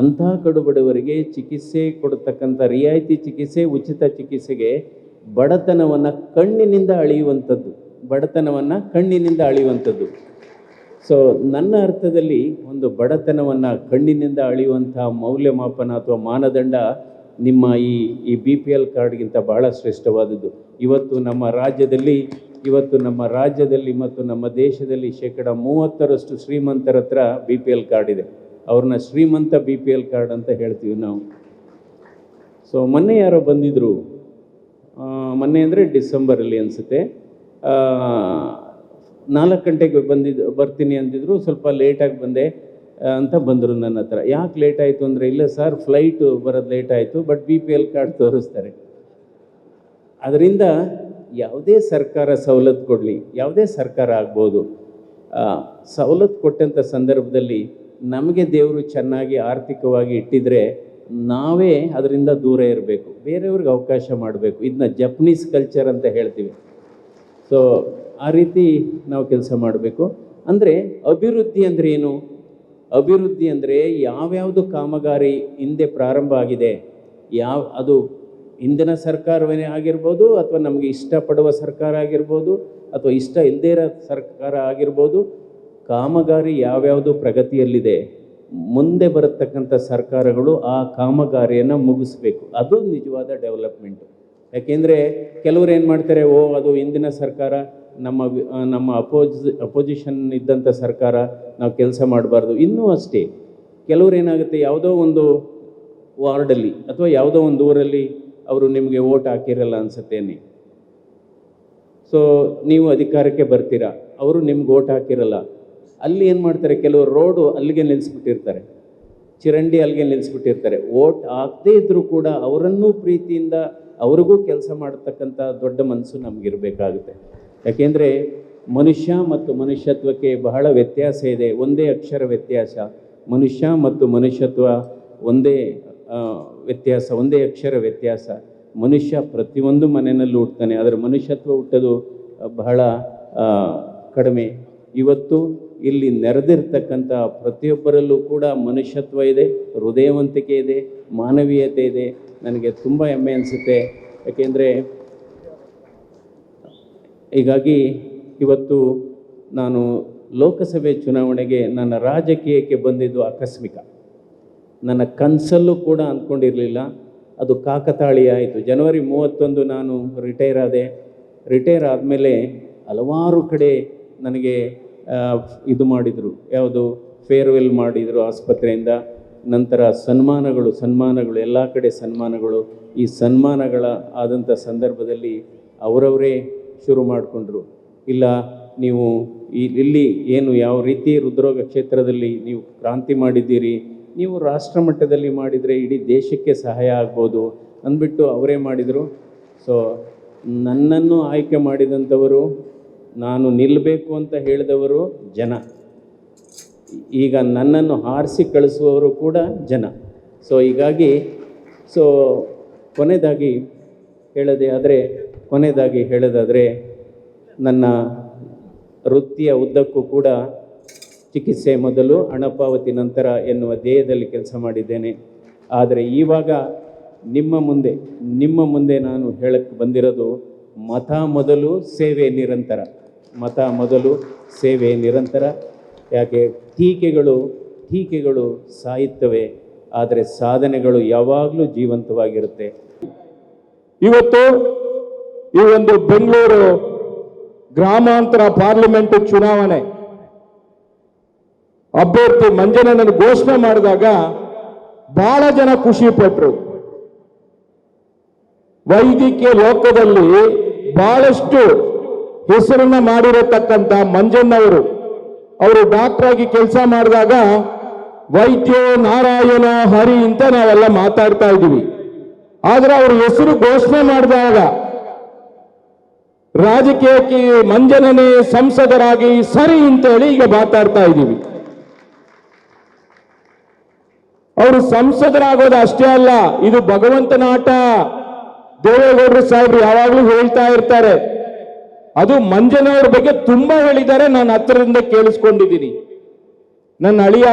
ಅಂಥ ಕಡುಬಡವರಿಗೆ ಚಿಕಿತ್ಸೆ ಕೊಡತಕ್ಕಂಥ ರಿಯಾಯಿತಿ ಚಿಕಿತ್ಸೆ, ಉಚಿತ ಚಿಕಿತ್ಸೆಗೆ ಬಡತನವನ್ನು ಕಣ್ಣಿನಿಂದ ಅಳೆಯುವಂಥದ್ದು. ಬಡತನವನ್ನು ಕಣ್ಣಿನಿಂದ ಅಳೆಯುವಂಥದ್ದು. ಸೊ ನನ್ನ ಅರ್ಥದಲ್ಲಿ ಒಂದು ಬಡತನವನ್ನು ಕಣ್ಣಿನಿಂದ ಅಳೆಯುವಂಥ ಮೌಲ್ಯಮಾಪನ ಅಥವಾ ಮಾನದಂಡ ನಿಮ್ಮ ಈ ಈ ಬಿ ಪಿ ಎಲ್ ಕಾರ್ಡ್ಗಿಂತ ಬಹಳ ಶ್ರೇಷ್ಠವಾದದ್ದು. ಇವತ್ತು ನಮ್ಮ ರಾಜ್ಯದಲ್ಲಿ, ಇವತ್ತು ನಮ್ಮ ರಾಜ್ಯದಲ್ಲಿ ಮತ್ತು ನಮ್ಮ ದೇಶದಲ್ಲಿ ಶೇಕಡ ಮೂವತ್ತರಷ್ಟು ಶ್ರೀಮಂತರ ಹತ್ರ ಬಿ ಪಿ ಎಲ್ ಕಾರ್ಡ್ ಇದೆ. ಅವ್ರನ್ನ ಶ್ರೀಮಂತ ಬಿ ಪಿ ಎಲ್ ಕಾರ್ಡ್ ಅಂತ ಹೇಳ್ತೀವಿ ನಾವು. ಸೊ ಮೊನ್ನೆ ಯಾರೋ ಬಂದಿದ್ದರು ಮೊನ್ನೆ ಅಂದರೆ ಡಿಸೆಂಬರಲ್ಲಿ ಅನಿಸುತ್ತೆ. ನಾಲ್ಕು ಗಂಟೆಗೆ ಬಂದಿದ್ದು ಬರ್ತೀನಿ ಅಂದಿದ್ರು ಸ್ವಲ್ಪ ಲೇಟಾಗಿ ಬಂದೆ ಅಂತ ಬಂದರು ನನ್ನ ಹತ್ರ. ಯಾಕೆ ಲೇಟ್ ಆಯಿತು ಅಂದರೆ, ಇಲ್ಲ ಸರ್ ಫ್ಲೈಟು ಬರೋದು ಲೇಟ್ ಆಯಿತು but B P L card ತೋರಿಸ್ತಾರೆ. ಅದರಿಂದ ಯಾವುದೇ ಸರ್ಕಾರ ಸವಲತ್ತು ಕೊಡಲಿ, ಯಾವುದೇ ಸರ್ಕಾರ ಆಗ್ಬೋದು ಸವಲತ್ತು ಕೊಟ್ಟಂಥ ಸಂದರ್ಭದಲ್ಲಿ ನಮಗೆ ದೇವರು ಚೆನ್ನಾಗಿ ಆರ್ಥಿಕವಾಗಿ ಇಟ್ಟಿದ್ರೆ ನಾವೇ ಅದರಿಂದ ದೂರ ಇರಬೇಕು. ಬೇರೆಯವ್ರಿಗೆ ಅವಕಾಶ ಮಾಡಬೇಕು. ಇದನ್ನ ಜಪನೀಸ್ ಕಲ್ಚರ್ ಅಂತ ಹೇಳ್ತೀವಿ. ಸೊ ಆ ರೀತಿ ನಾವು ಕೆಲಸ ಮಾಡಬೇಕು. ಅಂದರೆ ಅಭಿವೃದ್ಧಿ ಅಂದರೆ ಏನು? ಅಭಿವೃದ್ಧಿ ಅಂದರೆ ಯಾವ್ಯಾವುದು ಕಾಮಗಾರಿ ಹಿಂದೆ ಪ್ರಾರಂಭ ಆಗಿದೆ. ಯಾವ, ಅದು ಹಿಂದಿನ ಸರ್ಕಾರವೇ ಆಗಿರ್ಬೋದು ಅಥವಾ ನಮಗೆ ಇಷ್ಟಪಡುವ ಸರ್ಕಾರ ಆಗಿರ್ಬೋದು ಅಥವಾ ಇಷ್ಟ ಇಲ್ಲದೇ ಇರೋ ಸರ್ಕಾರ ಆಗಿರ್ಬೋದು. ಕಾಮಗಾರಿ ಯಾವ್ಯಾವುದು ಪ್ರಗತಿಯಲ್ಲಿದೆ? ಮುಂದೆ ಬರತಕ್ಕಂಥ ಸರ್ಕಾರಗಳು ಆ ಕಾಮಗಾರಿಯನ್ನು ಮುಗಿಸ್ಬೇಕು. ಅದು ನಿಜವಾದ ಡೆವಲಪ್ಮೆಂಟು ಯಾಕೆಂದರೆ ಕೆಲವರು ಏನು ಮಾಡ್ತಾರೆ, ಓ ಅದು ಹಿಂದಿನ ಸರ್ಕಾರ ನಮ್ಮ ನಮ್ಮ ಅಪೋಜಿ, ಅಪೋಸಿಷನ್ ಇದ್ದಂಥ ಸರ್ಕಾರ ನಾವು ಕೆಲಸ ಮಾಡಬಾರ್ದು. ಇನ್ನೂ ಅಷ್ಟೇ, ಕೆಲವ್ರು ಏನಾಗುತ್ತೆ, ಯಾವುದೋ ಒಂದು ವಾರ್ಡಲ್ಲಿ ಅಥವಾ ಯಾವುದೋ ಒಂದು ಊರಲ್ಲಿ ಅವರು ನಿಮಗೆ ಓಟ್ ಹಾಕಿರಲ್ಲ ಅನ್ಸುತ್ತೇನೆ. ಸೊ ನೀವು ಅಧಿಕಾರಕ್ಕೆ ಬರ್ತೀರಾ, ಅವರು ನಿಮ್ಗೆ ಓಟ್ ಹಾಕಿರಲ್ಲ. ಅಲ್ಲಿ ಏನು ಮಾಡ್ತಾರೆ, ಕೆಲವರು ರೋಡು ಅಲ್ಲಿಗೆ ನಿಲ್ಲಿಸ್ಬಿಟ್ಟಿರ್ತಾರೆ ಚಿರಂಡಿ ಅಲ್ಲಿಗೆ ನಿಲ್ಲಿಸ್ಬಿಟ್ಟಿರ್ತಾರೆ ಓಟ್ ಆಗದೇ ಇದ್ದರೂ ಕೂಡ ಅವರನ್ನೂ ಪ್ರೀತಿಯಿಂದ ಅವ್ರಿಗೂ ಕೆಲಸ ಮಾಡತಕ್ಕಂಥ ದೊಡ್ಡ ಮನಸ್ಸು ನಮಗಿರಬೇಕಾಗುತ್ತೆ ಯಾಕೆಂದರೆ ಮನುಷ್ಯ ಮತ್ತು ಮನುಷ್ಯತ್ವಕ್ಕೆ ಬಹಳ ವ್ಯತ್ಯಾಸ ಇದೆ, ಒಂದೇ ಅಕ್ಷರ ವ್ಯತ್ಯಾಸ. ಮನುಷ್ಯ ಮತ್ತು ಮನುಷ್ಯತ್ವ ಒಂದೇ ವ್ಯತ್ಯಾಸ, ಒಂದೇ ಅಕ್ಷರ ವ್ಯತ್ಯಾಸ. ಮನುಷ್ಯ ಪ್ರತಿಯೊಂದು ಮನೆಯಲ್ಲೂ ಹುಟ್ತಾನೆ ಆದರೆ ಮನುಷ್ಯತ್ವ ಹುಟ್ಟೋದು ಬಹಳ ಕಡಿಮೆ. ಇವತ್ತು ಇಲ್ಲಿ ನೆರೆದಿರ್ತಕ್ಕಂಥ ಪ್ರತಿಯೊಬ್ಬರಲ್ಲೂ ಕೂಡ ಮನುಷ್ಯತ್ವ ಇದೆ, ಹೃದಯವಂತಿಕೆ ಇದೆ, ಮಾನವೀಯತೆ ಇದೆ. ನನಗೆ ತುಂಬ ಹೆಮ್ಮೆ ಅನಿಸುತ್ತೆ. ಯಾಕೆಂದರೆ ಹೀಗಾಗಿ ಇವತ್ತು ನಾನು ಲೋಕಸಭೆ ಚುನಾವಣೆಗೆ ನನ್ನ ರಾಜಕೀಯಕ್ಕೆ ಬಂದಿದ್ದು ಆಕಸ್ಮಿಕ. ನನ್ನ ಕನಸಲ್ಲೂ ಕೂಡ ಅಂದ್ಕೊಂಡಿರಲಿಲ್ಲ. ಅದು ಕಾಕತಾಳಿ ಆಯಿತು. ಜನವರಿ ಮೂವತ್ತೊಂದು ನಾನು ರಿಟೈರ್ ಆದೆ. ರಿಟೈರ್ ಆದಮೇಲೆ ಹಲವಾರು ಕಡೆ ನನಗೆ ಇದು ಮಾಡಿದರು. ಯಾವುದು? ಫೇರ್ವೆಲ್ ಮಾಡಿದರು ಆಸ್ಪತ್ರೆಯಿಂದ. ನಂತರ ಸನ್ಮಾನಗಳು ಸನ್ಮಾನಗಳು, ಎಲ್ಲ ಕಡೆ ಸನ್ಮಾನಗಳು. ಈ ಸನ್ಮಾನಗಳ ಆದಂಥ ಸಂದರ್ಭದಲ್ಲಿ ಅವರವರೇ ಶುರು ಮಾಡಿಕೊಂಡ್ರು. ಇಲ್ಲ, ನೀವು ಇಲ್ಲಿ ಏನು ಯಾವ ರೀತಿ ಹೃದ್ರೋಗ ಕ್ಷೇತ್ರದಲ್ಲಿ ನೀವು ಕ್ರಾಂತಿ ಮಾಡಿದ್ದೀರಿ, ನೀವು ರಾಷ್ಟ್ರ ಮಟ್ಟದಲ್ಲಿ ಮಾಡಿದರೆ ಇಡೀ ದೇಶಕ್ಕೆ ಸಹಾಯ ಆಗ್ಬೋದು ಅಂದ್ಬಿಟ್ಟು ಅವರೇ ಮಾಡಿದರು. ಸೊ ನನ್ನನ್ನು ಆಯ್ಕೆ ಮಾಡಿದಂಥವರು, ನಾನು ನಿಲ್ಲಬೇಕು ಅಂತ ಹೇಳಿದವರು ಜನ. ಈಗ ನನ್ನನ್ನು ಹಾರಿಸಿ ಕಳಿಸುವವರು ಕೂಡ ಜನ. ಸೊ ಹೀಗಾಗಿ ಸೊ ಕೊನೆಯದಾಗಿ ಹೇಳದೆ ಆದರೆ ಕೊನೆಯದಾಗಿ ಹೇಳೋದಾದರೆ, ನನ್ನ ವೃತ್ತಿಯ ಉದ್ದಕ್ಕೂ ಕೂಡ ಚಿಕಿತ್ಸೆ ಮೊದಲು ಹಣ ಪಾವತಿ ನಂತರ ಎನ್ನುವ ಧ್ಯೇಯದಲ್ಲಿ ಕೆಲಸ ಮಾಡಿದ್ದೇನೆ. ಆದರೆ ಈವಾಗ ನಿಮ್ಮ ಮುಂದೆ ನಿಮ್ಮ ಮುಂದೆ ನಾನು ಹೇಳಕ್ಕೆ ಬಂದಿರೋದು ಮತ ಮೊದಲು, ಸೇವೆ ನಿರಂತರ. ಮತ ಮೊದಲು, ಸೇವೆ ನಿರಂತರ. ಯಾಕೆ? ಟೀಕೆಗಳು ಟೀಕೆಗಳು ಸಾಯುತ್ತವೆ. ಆದರೆ ಸಾಧನೆಗಳು ಯಾವಾಗಲೂ ಜೀವಂತವಾಗಿರುತ್ತೆ. ಇವತ್ತು ಈ ಒಂದು ಬೆಂಗಳೂರು ಗ್ರಾಮಾಂತರ ಪಾರ್ಲಿಮೆಂಟ್ ಚುನಾವಣೆ. ಅಭ್ಯರ್ಥಿ ಮಂಜನನ್ನು ಘೋಷಣೆ ಮಾಡಿದಾಗ ಬಹಳ ಜನ ಖುಷಿ ಪಟ್ರು. ವೈದ್ಯಕೀಯ ಲೋಕದಲ್ಲಿ ಬಹಳಷ್ಟು ಹೆಸರನ್ನ ಮಾಡಿರತಕ್ಕಂತ ಮಂಜಣ್ಣವರು ಅವರು. ಡಾಕ್ಟರ್ ಆಗಿ ಕೆಲಸ ಮಾಡಿದಾಗ ವೈದ್ಯೋ ನಾರಾಯಣ ಹರಿ ಅಂತ ನಾವೆಲ್ಲ ಮಾತಾಡ್ತಾ ಇದ್ದೀವಿ. ಆದ್ರೆ ಅವ್ರ ಹೆಸರು ಘೋಷಣೆ ಮಾಡಿದಾಗ ರಾಜಕೀಯಕ್ಕೆ ಮಂಜನನೆ ಸಂಸದರಾಗಿ ಸರಿ ಅಂತ ಹೇಳಿ ಈಗ ಮಾತಾಡ್ತಾ ಇದ್ದೀವಿ. ಅವರು ಸಂಸದರಾಗೋದು ಅಷ್ಟೇ ಅಲ್ಲ, ಇದು ಭಗವಂತನ ಆಟ ದೇವೇಗೌಡರು ಸಾಹೇಬ್ರು ಯಾವಾಗಲೂ ಹೇಳ್ತಾ ಇರ್ತಾರೆ. ಅದು ಮಂಜನವ್ರ ಬಗ್ಗೆ ತುಂಬಾ ಹೇಳಿದ್ದಾರೆ, ನಾನು ಹತ್ತಿರದಿಂದ ಕೇಳಿಸ್ಕೊಂಡಿದ್ದೀನಿ. ನನ್ನ ಅಳಿಯ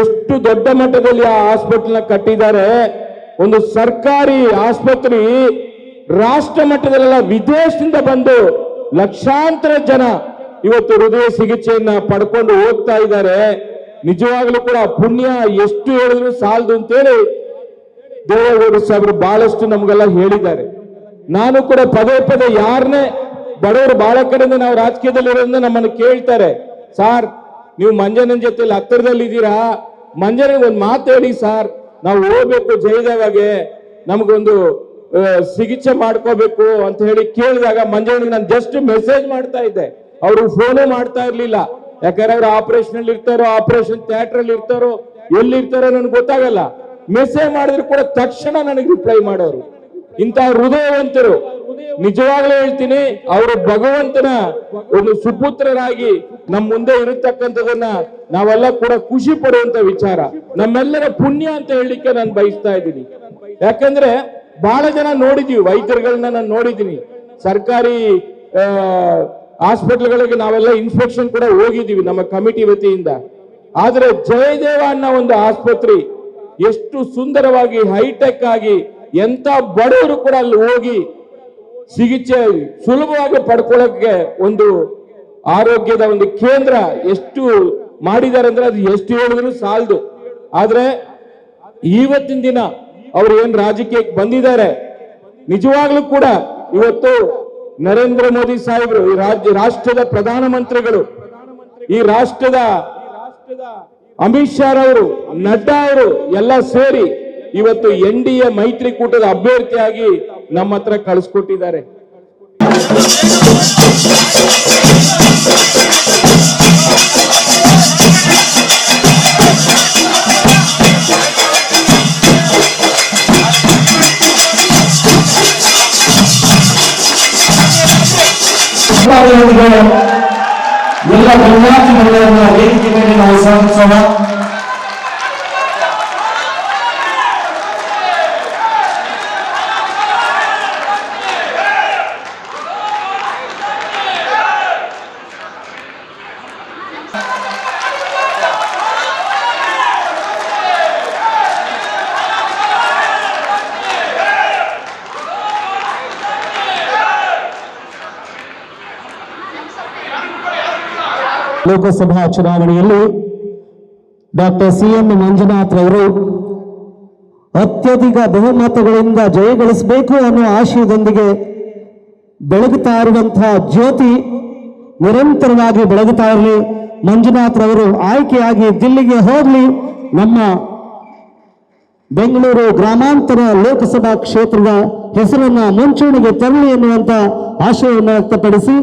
ಎಷ್ಟು ದೊಡ್ಡ ಮಟ್ಟದಲ್ಲಿ ಆ ಹಾಸ್ಪಿಟಲ್ನ ಕಟ್ಟಿದ್ದಾರೆ. ಒಂದು ಸರ್ಕಾರಿ ಆಸ್ಪತ್ರೆ ರಾಷ್ಟ್ರ ಮಟ್ಟದಲ್ಲೆಲ್ಲ ವಿದೇಶದಿಂದ ಬಂದು ಲಕ್ಷಾಂತರ ಜನ ಇವತ್ತು ಹೃದಯ ಚಿಕಿತ್ಸೆಯನ್ನ ಪಡ್ಕೊಂಡು ಹೋಗ್ತಾ ಇದ್ದಾರೆ. ನಿಜವಾಗ್ಲೂ ಕೂಡ ಪುಣ್ಯ ಎಷ್ಟು ಹೇಳಿದ್ರು ಸಾಲದು ಅಂತೇಳಿ ದೇವೇಗೌಡ ಸಾಹೇಬರು ಬಹಳಷ್ಟು ನಮಗೆಲ್ಲ ಹೇಳಿದ್ದಾರೆ. ನಾನು ಕೂಡ ಪದೇ ಪದೇ ಯಾರನ್ನೇ ಬಡವರು ಬಹಳ ಕಡೆಯಿಂದ ನಾವು ರಾಜಕೀಯದಲ್ಲಿ ಇರೋದ್ರಿಂದ ನಮ್ಮನ್ನು ಕೇಳ್ತಾರೆ. ಸಾರ್, ನೀವು ಮಂಜನನ್ ಜೊತೆಲಿ ಹತ್ತಿರದಲ್ಲಿ ಇದ್ದೀರಾ ಮಂಜನಿಗೆ ಒಂದು ಮಾತು ಹೇಳಿ ಸಾರ್. ನಾವು ಹೋಗ್ಬೇಕು ಜಯದೇವಾಗೆ. ನಮಗೊಂದು ಚಿಕಿತ್ಸೆ ಮಾಡ್ಕೋಬೇಕು ಅಂತ ಹೇಳಿ ಕೇಳಿದಾಗ ಮಂಜಣ್ಣ ನಾನು ಜಸ್ಟ್ ಮೆಸೇಜ್ ಮಾಡ್ತಾ ಇದ್ದೆ. ಅವರು ಫೋನು ಮಾಡ್ತಾ ಇರ್ಲಿಲ್ಲ. ಯಾಕಂದ್ರೆ ಅವ್ರು ಆಪರೇಷನ್ ಅಲ್ಲಿ ಇರ್ತಾರೋ ಆಪರೇಷನ್ ಥಿಯೇಟರ್ ಅಲ್ಲಿ ಇರ್ತಾರೋ ಎಲ್ಲಿ ಇರ್ತಾರೋ ನನಗೆ ಗೊತ್ತಾಗಲ್ಲ. ಮೆಸೇಜ್ ಮಾಡಿದ್ರು ಕೂಡ ತಕ್ಷಣ ನನಗೆ ರಿಪ್ಲೈ ಮಾಡೋರು. ಇಂಥ ಹೃದಯವಂತರು. ನಿಜವಾಗ್ಲೂ ಹೇಳ್ತೀನಿ, ಅವರು ಭಗವಂತನ ಒಂದು ಸುಪುತ್ರರಾಗಿ ನಮ್ಮ ಮುಂದೆ ಇರತಕ್ಕಂಥದನ್ನ ನಾವೆಲ್ಲ ಕೂಡ ಖುಷಿ ಪಡುವಂತ ವಿಚಾರ. ನಮ್ಮೆಲ್ಲರ ಪುಣ್ಯ ಅಂತ ಹೇಳಲಿಕ್ಕೆ ನಾನು ಬಯಸ್ತಾ ಇದ್ದೀನಿ. ಯಾಕಂದ್ರೆ ಬಹಳ ಜನ ನೋಡಿದೀವಿ ವೈದ್ಯರುಗಳನ್ನ ನಾನು ನೋಡಿದ್ದೀನಿ ಸರ್ಕಾರಿ ಹಾಸ್ಪಿಟಲ್ಗಳಿಗೆ ನಾವೆಲ್ಲ ಇನ್ಸ್ಪೆಕ್ಷನ್ ಕೂಡ ಹೋಗಿದ್ದೀವಿ ನಮ್ಮ ಕಮಿಟಿ ವತಿಯಿಂದ. ಆದರೆ ಜಯದೇವ ಅನ್ನೋ ಒಂದು ಆಸ್ಪತ್ರೆ ಎಷ್ಟು ಸುಂದರವಾಗಿ ಹೈಟೆಕ್ ಆಗಿ ಎಂತ ಬಡವರು ಕೂಡ ಅಲ್ಲಿ ಹೋಗಿ ಚಿಕಿತ್ಸೆ ಸುಲಭವಾಗಿ ಪಡ್ಕೊಳ್ಳೋಕೆ ಒಂದು ಆರೋಗ್ಯದ ಒಂದು ಕೇಂದ್ರ ಎಷ್ಟು ಮಾಡಿದ್ದಾರೆ ಅಂದ್ರೆ ಅದು ಎಷ್ಟು ಹೇಳಿದ್ರು ಸಾಲದು. ಆದ್ರೆ ಇವತ್ತಿನ ದಿನ ಅವ್ರು ಏನ್ ರಾಜಕೀಯಕ್ಕೆ ಬಂದಿದ್ದಾರೆ, ನಿಜವಾಗ್ಲೂ ಕೂಡ ಇವತ್ತು ನರೇಂದ್ರ ಮೋದಿ ಸಾಹೇಬರು, ಈ ರಾಜ್ಯ, ರಾಷ್ಟ್ರದ ಪ್ರಧಾನಮಂತ್ರಿಗಳು, ಈ ರಾಷ್ಟ್ರದ ಅಮಿತ್ ಶಾ ಅವರು ನಡ್ಡಾ ಅವರು ಎಲ್ಲ ಸೇರಿ ಇವತ್ತು ಎನ್ ಡಿ ಎ ಮೈತ್ರಿಕೂಟದ ಅಭ್ಯರ್ಥಿಯಾಗಿ ನಮ್ಮ ಹತ್ರ ಕಳಿಸ್ಕೊಟ್ಟಿದ್ದಾರೆ. ಸರ್ಕಾರದವರಿಗೆ ಎಲ್ಲ ವಿದ್ಯಾರ್ಥಿಗಳನ್ನ ವೇದಿಕೆ ಮೇಲೆ ನಾವು ಸ್ವಾಗತಿಸೋಣ ಲೋಕಸಭಾ ಚುನಾವಣೆಯಲ್ಲಿ ಡಾಕ್ಟರ್ ಸಿ ಎಂ ಮಂಜುನಾಥ್ ಅವರು ಅತ್ಯಧಿಕ ಬಹುಮತಗಳಿಂದ ಜಯಗಳಿಸಬೇಕು ಅನ್ನೋ ಆಶಯದೊಂದಿಗೆ ಬೆಳಗುತ್ತಾ ಇರುವಂತಹ ಜ್ಯೋತಿ ನಿರಂತರವಾಗಿ ಬೆಳಗುತ್ತಾ ಇರಲಿ. ಮಂಜುನಾಥ್ ಅವರು ಆಯ್ಕೆಯಾಗಿ ದಿಲ್ಲಿಗೆ ಹೋಗಲಿ. ನಮ್ಮ ಬೆಂಗಳೂರು ಗ್ರಾಮಾಂತರ ಲೋಕಸಭಾ ಕ್ಷೇತ್ರದ ಹೆಸರನ್ನ ಮುಂಚೂಣಿಗೆ ತರಲಿ ಎನ್ನುವಂತ ಆಶಯವನ್ನು ವ್ಯಕ್ತಪಡಿಸಿ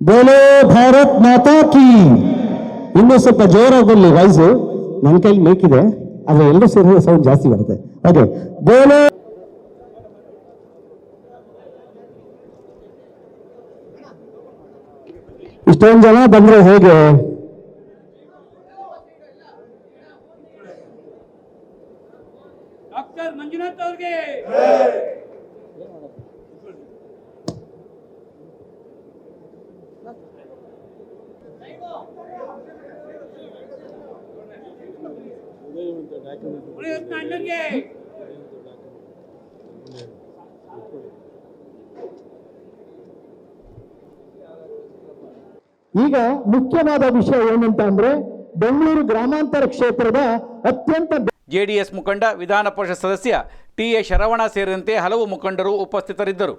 ಬೋಲೋ ಭಾರತ್ ಮಾತಾ ಕಿ. ಇನ್ನೂ ಸ್ವಲ್ಪ ಜೋರಾಗಿ ಬರಲಿ ವಾಯ್ಸು ನನ್ನ ಕೈಲಿ ಮೇಕಿದೆ ಆದರೆ ಎಲ್ಲರೂ ಸೇರಿದ್ರೆ ಸೌಂಡ್ ಜಾಸ್ತಿ ಬರುತ್ತೆ. ಓಕೆ ಬೋಲೋ ಇಷ್ಟೊಂದು ಜನ ಬಂದ್ರೆ ಹೇಗೆ? ಡಾಕ್ಟರ್ ಮಂಜುನಾಥ್ ಅವ್ರಿಗೆ. ಈಗ ಮುಖ್ಯವಾದ ವಿಷಯ ಏನಂತ ಅಂದ್ರೆ ಬೆಂಗಳೂರು ಗ್ರಾಮಾಂತರ ಕ್ಷೇತ್ರದ ಅತ್ಯಂತ ಜೆಡಿಎಸ್ ಮುಖಂಡ ವಿಧಾನ ಪರಿಷತ್ ಸದಸ್ಯ ಟಿ ಎ ಶರವಣ ಸೇರಿದಂತೆ ಹಲವು ಮುಖಂಡರು ಉಪಸ್ಥಿತರಿದ್ದರು.